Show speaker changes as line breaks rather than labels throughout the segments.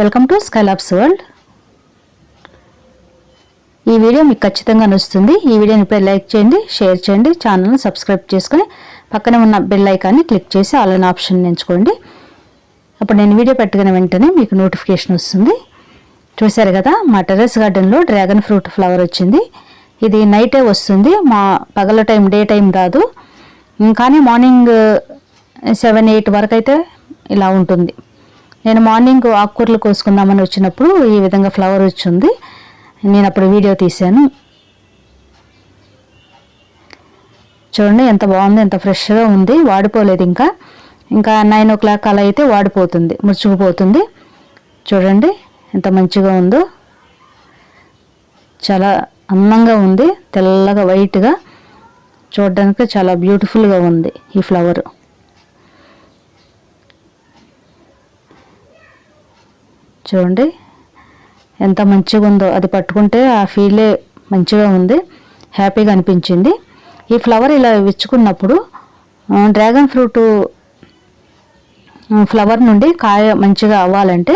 Welcome to Skylabs world ఈ video మీకు ఖచ్చితంగా నచ్చుతుంది. ఈ వీడియోని ఇప్పుడు లైక్ చేయండి షేర్ చేయండి ఛానల్ని సబ్స్క్రైబ్ చేసుకుని పక్కనే ఉన్న బెల్ ఐకాన్ని క్లిక్ చేసి ఆన్లైన్ ఆప్షన్ ఎంచుకోండి. అప్పుడు నేను వీడియో పెట్టుకున్న వెంటనే మీకు నోటిఫికేషన్ వస్తుంది. చూశారు కదా మా టెర్రస్ గార్డెన్లో డ్రాగన్ ఫ్రూట్ ఫ్లవర్ వచ్చింది. ఇది నైటే వస్తుంది. మా పగల టైం డే టైం రాదు. కానీ మార్నింగ్ సెవెన్ ఎయిట్ వరకు అయితే ఇలా ఉంటుంది. నేను మార్నింగ్ ఆకుకూరలు కోసుకుందామని వచ్చినప్పుడు ఈ విధంగా ఫ్లవర్ వచ్చింది. నేను అప్పుడు వీడియో తీశాను. చూడండి ఎంత బాగుంది ఎంత ఫ్రెష్గా ఉంది వాడిపోలేదు ఇంకా. ఇంకా నైన్ ఓ క్లాక్ అలా అయితే వాడిపోతుంది ముడుచుకుపోతుంది చూడండి ఎంత మంచిగా ఉందో. చాలా అందంగా ఉంది తెల్లగా వైట్గా చూడడానికి చాలా బ్యూటిఫుల్గా ఉంది ఈ ఫ్లవర్. చూడండి. ఎంత మంచిగా ఉందో. అది పట్టుకుంటే ఆ ఫీలే మంచిగా ఉంది. హ్యాపీగా అనిపించింది. ఈ ఫ్లవర్ ఇలా విచ్చుకున్నప్పుడు డ్రాగన్ ఫ్రూట్ ఫ్లవర్ నుండి కాయ మంచిగా అవ్వాలంటే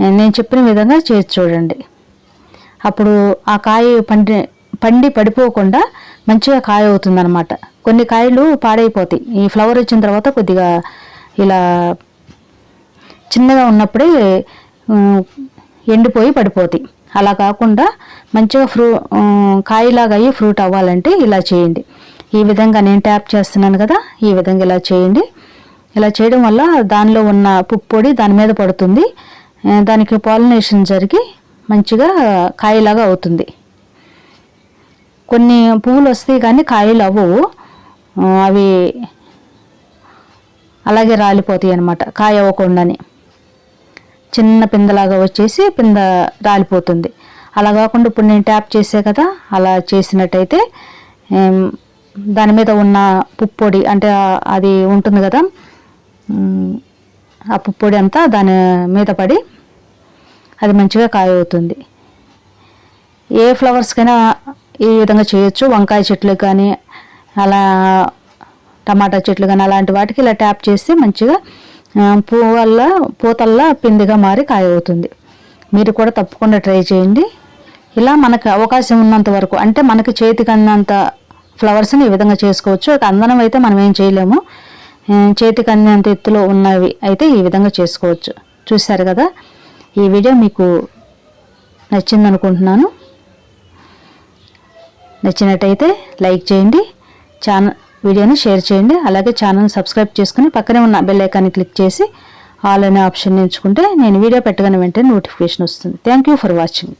నేను చెప్పిన విధంగా చేసి చూడండి. అప్పుడు ఆ కాయ పండి పండి పడిపోకుండా మంచిగా కాయ అవుతుందన్నమాట. కొన్ని కాయలు పాడైపోతాయి. ఈ ఫ్లవర్ వచ్చిన తర్వాత కొద్దిగా ఇలా చిన్నగా ఉన్నప్పుడే ఎండిపోయి పడిపోతాయి. అలా కాకుండా మంచిగా ఫ్రూ కాయలాగా అయ్యి ఫ్రూట్ అవ్వాలంటే ఇలా చేయండి. ఈ విధంగా నేను ట్యాప్ చేస్తున్నాను కదా ఈ విధంగా ఇలా చేయండి. ఇలా చేయడం వల్ల దానిలో ఉన్న పుప్పొడి దాని మీద పడుతుంది. దానికి పాలినేషన్ జరిగి మంచిగా కాయలాగా అవుతుంది. కొన్ని పువ్వులు వస్తాయి కానీ కాయలు అవ్వవు. అవి అలాగే రాలిపోతాయి అన్నమాట కాయ అవ్వకుండానే. చిన్న పిందలాగా వచ్చేసి పింద రాలిపోతుంది. అలా కాకుండా ఇప్పుడు నేను ట్యాప్ చేసే కదా అలా చేసినట్టయితే దాని మీద ఉన్న పుప్పొడి అంటే అది ఉంటుంది కదా ఆ పుప్పొడి అంతా దాని మీద పడి అది మంచిగా కాయ అవుతుంది ఏ ఫ్లవర్స్కైనా ఈ విధంగా చేయొచ్చు. వంకాయ చెట్లు కానీ అలా టమాటా చెట్లు కానీ అలాంటి వాటికి ఇలా ట్యాప్ చేస్తే మంచిగా పూ వల్ల పూతల్లా పిందిగా మారి కాయ అవుతుంది మీరు కూడా తప్పకుండా ట్రై చేయండి. ఇలా మనకు అవకాశం ఉన్నంత వరకు అంటే మనకి చేతికి అందినంత ఫ్లవర్స్ని ఈ విధంగా చేసుకోవచ్చు. ఒక అందనం అయితే మనం ఏం చేయలేము. చేతికి అందినంత ఎత్తులో ఉన్నవి అయితే ఈ విధంగా చేసుకోవచ్చు. చూశారు కదా? ఈ వీడియో మీకు నచ్చింది అనుకుంటున్నాను నచ్చినట్టయితే లైక్ చేయండి. ఛానల్ వీడియోని షేర్ చేయండి. అలాగే ఛానల్ సబ్స్క్రైబ్ చేసుకుని పక్కనే ఉన్న బెల్ ఐకాన్ని క్లిక్ చేసి ఆల్ అనే ఆప్షన్ ఎంచుకుంటే నేను వీడియో పెట్టగానే వెంటనే నోటిఫికేషన్ వస్తుంది. Thank you for watching.